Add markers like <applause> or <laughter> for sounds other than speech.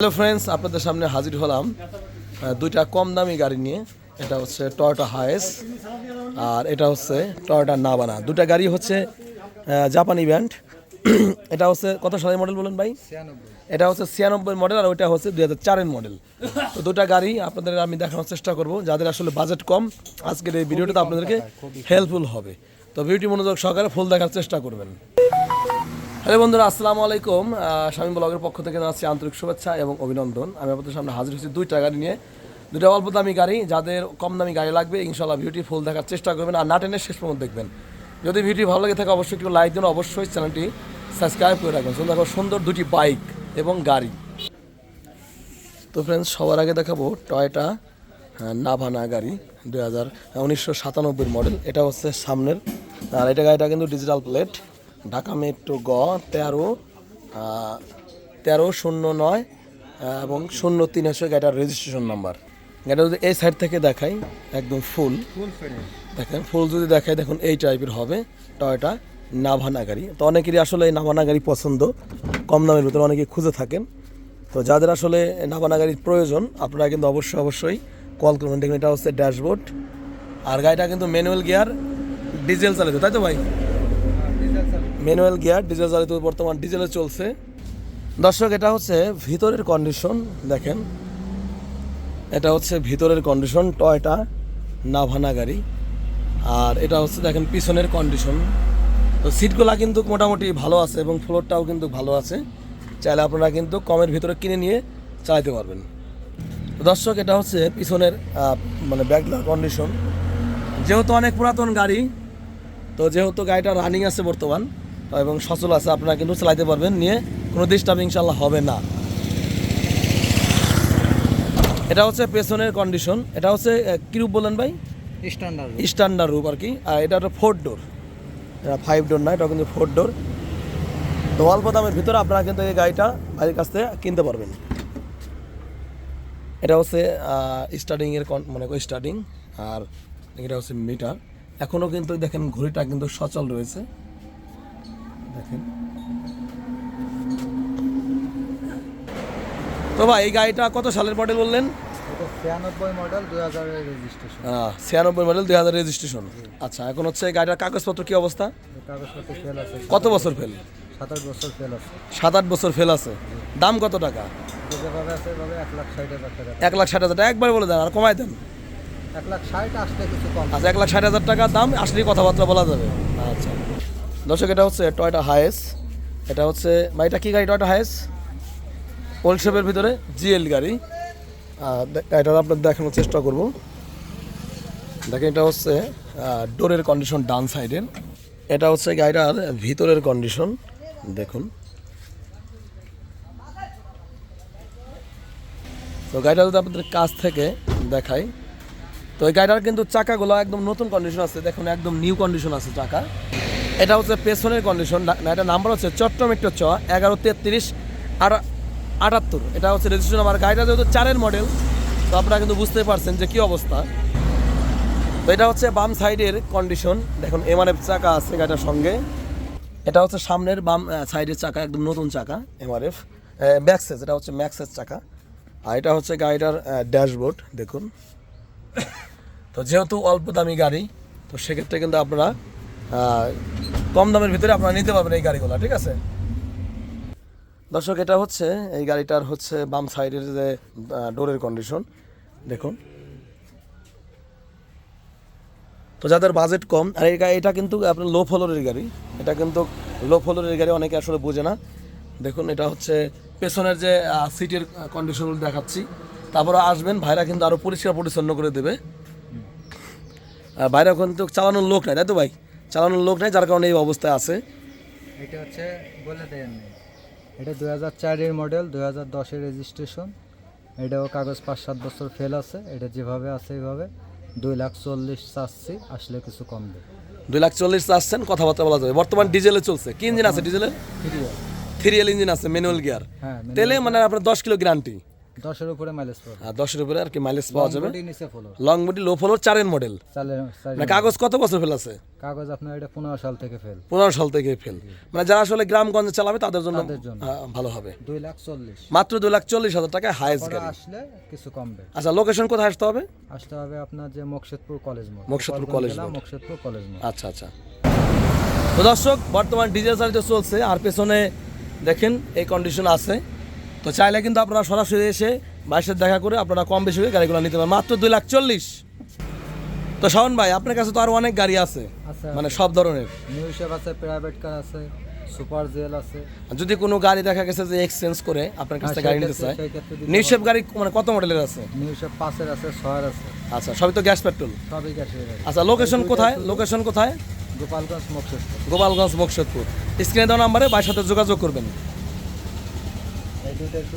Hello friends আপনাদের সামনে হাজির হলাম দুইটা কম দামি গাড়ি নিয়ে। এটা হচ্ছে টয়োটা হায়েস আর এটা হচ্ছে টয়োটা নাবানা দুটা গাড়ি হচ্ছে জাপানি ব্যান্ড <clears throat> এটা হচ্ছে কত সালের মডেল বলুন ভাই? এটা হচ্ছে ছিয়ানব্বই মডেল আর ওইটা হচ্ছে দুই হাজার চারের মডেল তো দুটা গাড়ি আপনাদের আমি দেখানোর চেষ্টা করব যাদের আসলে বাজেট কম আজকের এই ভিডিওটা আপনাদেরকে হেল্পফুল হবে। তো ভিডিওটি মনোযোগ সহকারে ফুল দেখার চেষ্টা করবেন। হ্যালো বন্ধুরা, আসসালামু আলাইকুম। স্বামী ব্লগের পক্ষ থেকে জানাচ্ছি আন্তরিক শুভেচ্ছা এবং অভিনন্দন। আমি আপনাদের সামনে হাজির হয়েছি দুইটা গাড়ি নিয়ে। দুইটা অল্প দামি গাড়ি, যাদের কম দামি গাড়ি লাগবে ইনশাল্লাহ ভিডিওটি ফুল দেখার চেষ্টা করবেন আর না টেনে শেষ পর্যন্ত দেখবেন। যদি ভিডিও ভালো লাগে থাকে, অবশ্যই একটু লাইক দিন, অবশ্যই চ্যানেলটি সাবস্ক্রাইব করে রাখবেন। সুন্দর সুন্দর দুটি বাইক এবং গাড়ি। তো ফ্রেন্ডস সবার আগে দেখাবো টয়টা নাভানা গাড়ি, দুই হাজার, উনিশশো মডেল এটা হচ্ছে সামনের। আর এটা গাড়িটা কিন্তু ডিজিটাল প্লেট ঢাকা মেট্রো গ তেরো তেরো শূন্য নয় এবং শূন্য তিন হচ্ছে গাড়িটার রেজিস্ট্রেশন নাম্বার গাড়িটা যদি এই সাইড থেকে দেখাই একদম ফুল দেখেন ফুল যদি দেখাই দেখুন এই টাইপের হবে টয়টা নাভানা গাড়ি। তো অনেকেরই আসলে এই নাভানা গাড়ি পছন্দ কম দামের ভিতরে অনেকে খুঁজে থাকেন। তো যাদের আসলে নাভানা গাড়ির প্রয়োজন আপনারা কিন্তু অবশ্যই অবশ্যই কল করবেন। দেখবেন এটা হচ্ছে ড্যাশবোর্ড আর গাড়িটা কিন্তু ম্যানুয়াল গিয়ার ডিজেল চালিত তাই তো ভাই? ম্যানুয়াল গিয়ার ডিজেল চালিত বর্তমান ডিজেলে চলছে। দর্শক, এটা হচ্ছে ভিতরের কন্ডিশন দেখেন। এটা হচ্ছে ভিতরের কন্ডিশন টয়টা নাভানা গাড়ি। আর এটা হচ্ছে, দেখেন, পিছনের কন্ডিশন তো সিটগুলা কিন্তু মোটামুটি ভালো আছে এবং ফ্লোরটাও কিন্তু ভালো আছে। চাইলে আপনারা কিন্তু কমের ভিতরে কিনে নিয়ে চালাতে পারবেন। দর্শক, এটা হচ্ছে পিছনের মানে ব্যাকলার কন্ডিশন যেহেতু অনেক পুরাতন গাড়ি, তো যেহেতু গাড়িটা রানিং আছে বর্তমান এবং সচল আছে আপনারা কিন্তু চালাইতে পারবেন নিয়ে কোনো ডিস্টার্ব ইনশাল্লাহ হবে না। এটা হচ্ছে পেছনের কন্ডিশন এটা হচ্ছে আহ, কি রূপ বললেন ভাই? স্ট্যান্ডার্ড স্ট্যান্ডার্ড রূপ আর কি। আর এটা একটা ফোর ডোর এটা ফাইভ ডোর না এটা কিন্তু ফোর ডোর তো অল্প দামের ভিতরে আপনারা কিন্তু এই গাড়িটা ভাইয়ের কাছ থেকে কিনতে পারবেন। এটা হচ্ছে স্টার্টিংয়ের মানে স্টার্টিং আর এটা হচ্ছে মিটার এখনও কিন্তু দেখেন ঘড়িটা কিন্তু সচল রয়েছে। তো ভাই এই গাড়িটা কত সালের মডেল বললেন? ছিয়ানব্বই মডেল দুই হাজারের রেজিস্ট্রেশন ছিয়ানব্বই মডেল দুই হাজার রেজিস্ট্রেশন আচ্ছা এখন হচ্ছে গাড়িটার কাগজপত্র কি অবস্থা? কাগজপত্র ফেল আছে। কত বছর ফেল সাত আট বছর ফেল আছে। সাত আট বছর ফেল আছে। দাম কত টাকা? এক লাখ ষাট হাজার টাকা। একবার বলে দেন আর কমাই দেন। এক লাখ ষাট আসলে কিছু কম। আচ্ছা এক লাখ ষাট হাজার টাকা দাম আসলেই কথাবার্তা বলা যাবে। দর্শক, এটা হচ্ছে টয়টা হায়েস এটা হচ্ছে বা এটা কি গাড়ি টয়টা হায়েস ওল্ড শেপের ভিতরে জিএল গাড়ি। গাড়িটা আপনার দেখানোর চেষ্টা করব। দেখেন, এটা হচ্ছে ডোরের কন্ডিশন ডান সাইডের এটা হচ্ছে গাড়িটার ভিতরের কন্ডিশন দেখুন। তো গাড়িটা যদি আপনাদের কাছ থেকে দেখাই, তো এই গাড়িটার কিন্তু চাকাগুলো একদম নতুন কন্ডিশন আছে। দেখুন, একদম নিউ কন্ডিশন আছে চাকা এটা হচ্ছে পেছনের কন্ডিশন না এটা নাম্বার হচ্ছে চট্টমেট্রো চ, এগারো তেত্রিশ আর আটাত্তর। এটা হচ্ছে রেজিস্ট্রেশন আমার গাড়িটা যেহেতু চারের মডেল তো আপনারা কিন্তু বুঝতেই পারছেন যে কী অবস্থা। তো এটা হচ্ছে বাম সাইডের কন্ডিশন দেখুন এমআরএফ চাকা আছে গাড়িটার সঙ্গে। এটা হচ্ছে সামনের বাম সাইডের চাকা, একদম নতুন চাকা এমআরএফ ম্যাক্সেস এটা হচ্ছে ম্যাক্সেস চাকা। আর এটা হচ্ছে গাড়িটার ড্যাশবোর্ড দেখুন। তো যেহেতু অল্প দামি গাড়ি, তো সেক্ষেত্রে কিন্তু আপনারা কম দামের ভিতরে আপনারা নিতে পারবেন এই গাড়িগুলো, ঠিক আছে? দর্শক, এটা হচ্ছে, এই গাড়িটার হচ্ছে বাম সাইডের যে ডোরের কন্ডিশন দেখুন। তো যাদের বাজেট কম, আর এই এটা কিন্তু আপনার লো ফ্লোরের গাড়ি। এটা কিন্তু লো ফ্লোরের গাড়ি অনেকে আসলে বোঝে না। দেখুন, এটা হচ্ছে পেছনের যে সিটের কন্ডিশনগুলো দেখাচ্ছি। তারপরে আসবেন, ভাইরা কিন্তু আরও পরিষ্কার পরিচ্ছন্ন করে দেবে। বাইরে কিন্তু চালানোর লোক নাই, তাই তো ভাই? চালানোর লোক নাই যার কারণে এই অবস্থায় আছে। এটা হচ্ছে বলে দেন। এটা দুই হাজার চারের মডেল দুই হাজার দশের রেজিস্ট্রেশন এটাও কাগজ পাঁচ সাত বছর ফেল আছে। এটা যেভাবে আছে এইভাবে। দুই লাখ চল্লিশ চাচ্ছি আসলে কিছু কম দেবে দুই লাখ চল্লিশ আসছেন কথাবার্তা বলা যাবে। বর্তমান ডিজেলে চলছে। কি ইঞ্জিন আছে ডিজেলের ফ্রি থ্রি এল ইঞ্জিন আছে ম্যানুয়াল গিয়ার হ্যাঁ তেলে মানে আপনার দশ কিলো গ্যারান্টি দশের উপরে মাইলেজ পাবে আর দশের উপরে আর কি মাইলেজ পাওয়া যাবে? লং বডি লো ফলোর চারের মডেল চালের কাগজ কত বছর ফেল আছে? কাগজ আপনার এটা পনেরো সাল থেকে ফেল পনেরো সাল থেকে ফেল মানে যারা আসলে গ্রামগঞ্জে চালাবে তাদের জন্য ভালো হবে। দুই লাখ চল্লিশ। মাত্র দুই লাখ চল্লিশ হাজার হাইস্ট গাড়ি আসলে কিছু কমবে। আচ্ছা লোকেশন কোথায় আসতে হবে? আসতে হবে আপনার যে মকসেদপুর কলেজ মোড়। মকসেদপুর কলেজ। মকসেদপুর কলেজ মোড়। আচ্ছা আচ্ছা। তো দর্শক বর্তমান ডিজেল চালিত চলছে। আর পেছনে দেখেন এই কন্ডিশন আছে। তো চাইলে কিন্তু আপনারা সরাসরি এসে বাইশের দেখা করে আপনারা কম বেশি হয়ে গাড়িগুলো নিতে পারেন। মাত্র দুই লাখ চল্লিশ। তো শাওন ভাই আপনার কাছে তো আরও অনেক গাড়ি আছে। মানে সব ধরনের। নিউ শেপ আছে প্রাইভেট কার আছে সুপার জেল আছে। যদি কোনো গাড়ি দেখা গেছে যে এক্সচেঞ্জ করে আপনার কাছ হ্যাঁ, গাড়ি নিতে চায় নিউ শেপ গাড়ি মানে কত মডেলের আছে? নিউ শেপ পাঁচের আছে ছয়ের আছে। আচ্ছা সবই তো গ্যাস পেট্রোল সবই গ্যাসের আচ্ছা লোকেশন কোথায়? লোকেশন কোথায়? গোপালগঞ্জ মকসেদপুর গোপালগঞ্জ বক্সতপুর স্ক্রিনে দেওয়া নাম্বারে বাইর সাথে যোগাযোগ করবেন। দুইটা একটু